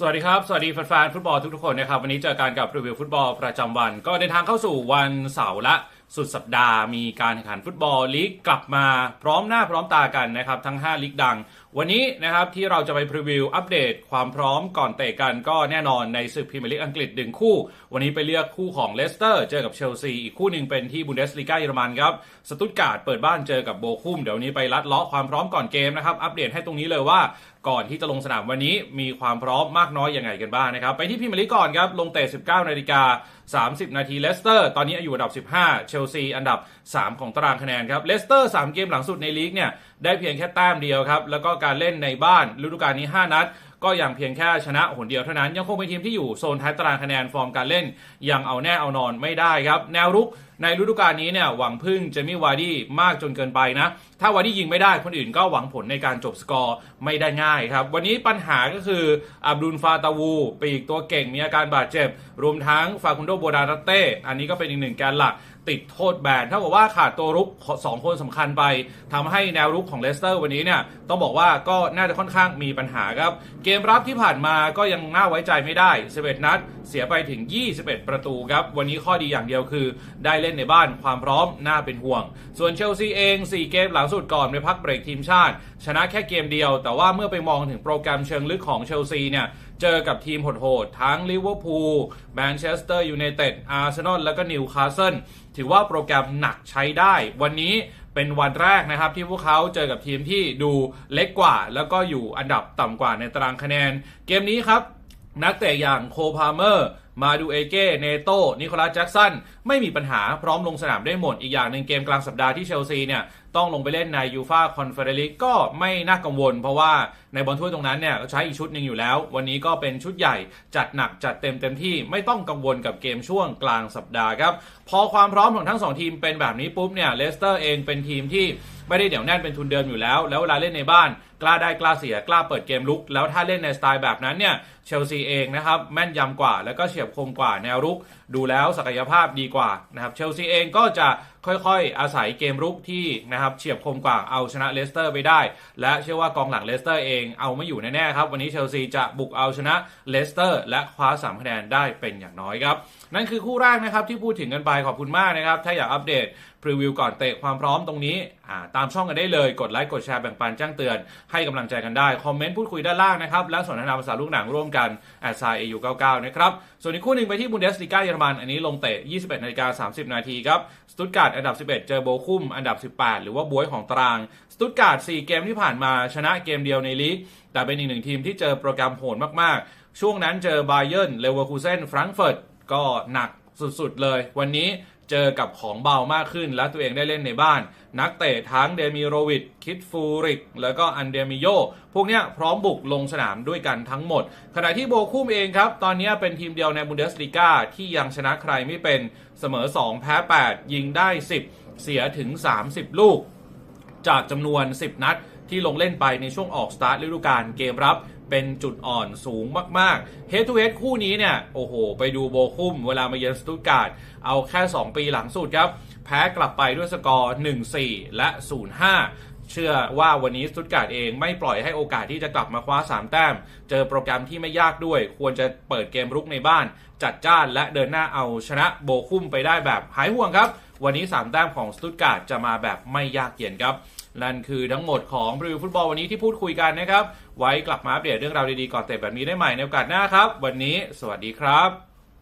สวัสดีครับ สวัสดีแฟนๆฟุตบอลทุกๆคนนะครับ วันนี้เจอกันกับรีวิวฟุตบอลประจำวัน ก็เดินทางเข้าสู่วันเสาร์ละสุดสัปดาห์มีการแข่งขันฟุตบอลลีกกลับมาพร้อมหน้าพร้อมตากันนะครับ ทั้ง 5 ลีกดัง วันนี้นะครับที่เราจะไปพรีวิวอัปเดตความพร้อมก่อนเตะกันก็แน่นอนในศึกพรีเมียร์ลีกอังกฤษดึงคู่ วันนี้ไปเลือกคู่ของเลสเตอร์เจอกับเชลซีอีกคู่หนึ่งเป็นที่บุนเดสลีกาเยอรมันครับสตุตการ์ดเปิดบ้านเจอกับโบคุมเดี๋ยวนี้ไปลัดเลาะความพร้อมก่อนเกมนะครับอัปเดตให้ตรงนี้เลยว่าก่อนที่จะลงสนามวันนี้มีความพร้อมมากน้อยยังไงกันบ้างนะครับ ไปที่พรีเมียร์ลีกก่อนครับ ลงเตะ 19 นาฬิกา 30 นาทีเลสเตอร์ ตอนนี้อยู่อันดับ 15 เชลซีอันดับ 3 ของตารางคะแนนครับเลสเตอร์ 3 เกมหลังสุดในลีกเนี่ย ได้เพียงแค่แต้มเดียวครับ แล้วก็การการเล่นในบ้านฤดูกาลนี้ 5 นัด ก็ยังเพียงแค่ชนะหนเดียวเท่านั้น ยังคงเป็นทีมที่อยู่โซนท้ายตารางคะแนนฟอร์มการเล่น ยังเอาแน่เอานอนไม่ได้ครับ แนวรุกในฤดูกาลนี้เนี่ยหวังพึ่งเจมี่วาร์ดี้มากจนเกินไปนะ ถ้าวาร์ดี้ยิงไม่ได้คนอื่นก็หวังผลในการจบสกอร์ไม่ได้ง่ายครับ วันนี้ปัญหาก็คืออับดุลฟาตาวู ปีกตัวเก่งมีอาการบาดเจ็บ รวมทั้งฟาคุนโดโบดาตเต้อันนี้ก็เป็นอีกหนึ่งแกนหลัก ติดโทษแบนเท่ากับว่าขาดตัวรุกสองคนสำคัญไปทำให้แนวรุกของเลสเตอร์วันนี้เนี่ยต้องบอกว่าก็น่าจะค่อนข้างมีปัญหาครับ เกมรับที่ผ่านมาก็ยังน่าไว้ใจไม่ได้ 11 นัด เสียไปถึง 21 ประตูครับ วันนี้ข้อดีอย่างเดียวคือ ได้เล่นในบ้านความพร้อมน่าเป็นห่วง ส่วนเชลซีเอง 4 เกมหลังสุดก่อนไปพักเบรกทีมชาติ ชนะแค่เกมเดียว แต่ว่าเมื่อไปมองถึงโปรแกรมเชิงลึกของเชลซีเนี่ย เจอกับทีมโหดๆทั้งลิเวอร์พูลแมนเชสเตอร์ยูไนเต็ดอาร์เซนอลแล้วก็นิวคาสเซิลถือว่าโปรแกรมหนักใช้ได้ วันนี้เป็นวันแรกนะครับที่พวกเขาเจอกับทีมที่ดูเล็กกว่า แล้วก็อยู่อันดับต่ำกว่าในตารางคะแนน เกมนี้ครับนักเตะอย่างโคพาเมอร์ มาดูเอเก้เนโตนิโคลัสแจ็กสันไม่มีปัญหาพร้อมลงสนามได้หมด อีกอย่างหนึ่งเกมกลางสัปดาห์ที่เชลซีเนี่ยต้องลงไปเล่นในยูฟาคอนเฟอเรลิกก็ไม่น่ากังวล เพราะว่าในบอลถ้วยตรงนั้นเนี่ยใช้อีกชุดหนึ่งอยู่แล้ว วันนี้ก็เป็นชุดใหญ่จัดหนักจัดเต็มเต็มที่ไม่ต้องกังวลกับเกมช่วงกลางสัปดาห์ครับพอความพร้อมของทั้งสองทีมเป็นแบบนี้ปุ๊บเนี่ยเลสเตอร์เองเป็นทีมที่ ไม่ได้เดี่ยวแน่นเป็นทุนเดิมอยู่แล้ว แล้วเวลาเล่นในบ้านกล้าได้กล้าเสียกล้าเปิดเกมลุก แล้วถ้าเล่นในสไตล์แบบนั้นเนี่ยเชลซีเองนะครับแม่นยำกว่า แล้วก็เฉียบคมกว่าแนวรุก ดูแล้วศักยภาพดีกว่านะครับเชลซีเองก็จะ ค่อยๆ อาศัยเกมรุกที่นะครับเฉียบคมกว่าเอาชนะเลสเตอร์ไปได้ และเชื่อว่ากองหลังเลสเตอร์เองเอาไม่อยู่แน่ๆครับ วันนี้เชลซีจะบุกเอาชนะเลสเตอร์และคว้า3คะแนนได้เป็นอย่างน้อยครับ นั่นคือคู่แรกนะครับที่พูดถึงกันไปขอบคุณมากนะครับ ถ้าอยากอัปเดตพรีวิวก่อนเตะความพร้อมตรงนี้ตามช่องกันได้เลยกดไลค์กดแชร์แบ่งปันแจ้งเตือน ให้กำลังใจกันได้คอมเมนต์พูดคุยด้านล่างนะครับและสนทนาภาษาลูกหนังร่วมกันแอดไซเอยู99นะครับส่วนอีกคู่หนึ่งไปที่บุนเดสลีกาเยอรมันอันนี้ลงเตะ 21นาฬิกา30 นาทีครับสตุตการ์ดอันดับ 11 เจอโบคุมอันดับ 18 หรือว่าบวยของตาราง สตุตการ์ด4เกมที่ผ่านมาชนะเกมเดียวในลีก แต่เป็นอีกหนึ่งทีมที่เจอโปรแกรมโหดมากๆ ช่วงนั้นเจอบาเยิร์นเลเวอร์คูเซนแฟรงก์เฟิร์ตก็หนักสุดๆเลย วันนี้ เจอกับของเบามากขึ้น และตัวเองได้เล่นในบ้าน นักเตะทั้งเดมิโรวิดคิดฟูริก แล้วก็อันเดมิโย พวกเนี้ยพร้อมบุกลงสนามด้วยกันทั้งหมด ขณะที่โบคุมเองครับ ตอนนี้เป็นทีมเดียวในบุนเดสลีกาที่ยังชนะใครไม่เป็นเสมอ 2 แพ้ 8 ยิงได้ 10 เสียถึง 30 ลูก จากจำนวน 10 นัด ที่ลงเล่นไปในช่วงออกสตาร์ทฤดูกาลเกมรับเป็นจุดอ่อนสูงมากๆ Head to Head คู่นี้เนี่ย โอ้โห ไปดูโบคุ้มเวลามาเยือนสตุตการ์ดเอาแค่ 2 ปีหลังสุดครับ แพ้กลับไปด้วยสกอร์ 1-4 และ 0-5เชื่อว่าวันนี้สตุตการ์ดเองไม่ปล่อยให้โอกาสที่จะกลับมาคว้า 3 แต้ม เจอโปรแกรมที่ไม่ยากด้วย ควรจะเปิดเกมรุกในบ้าน จัดจ้านและเดินหน้าเอาชนะโบคุ้มไปได้แบบหายห่วงครับ วันนี้ 3 แต้มของสตุตการ์ดจะมาแบบไม่ยากเย็นครับ นั่นคือทั้งหมดของรีวิวฟุตบอลวันนี้ที่พูดคุยกันนะครับ ไว้กลับมาอัปเดตเรื่องราวดีๆก่อนเตะแบบนี้ได้ใหม่ในโอกาสหน้าครับ วันนี้ สวัสดีครับ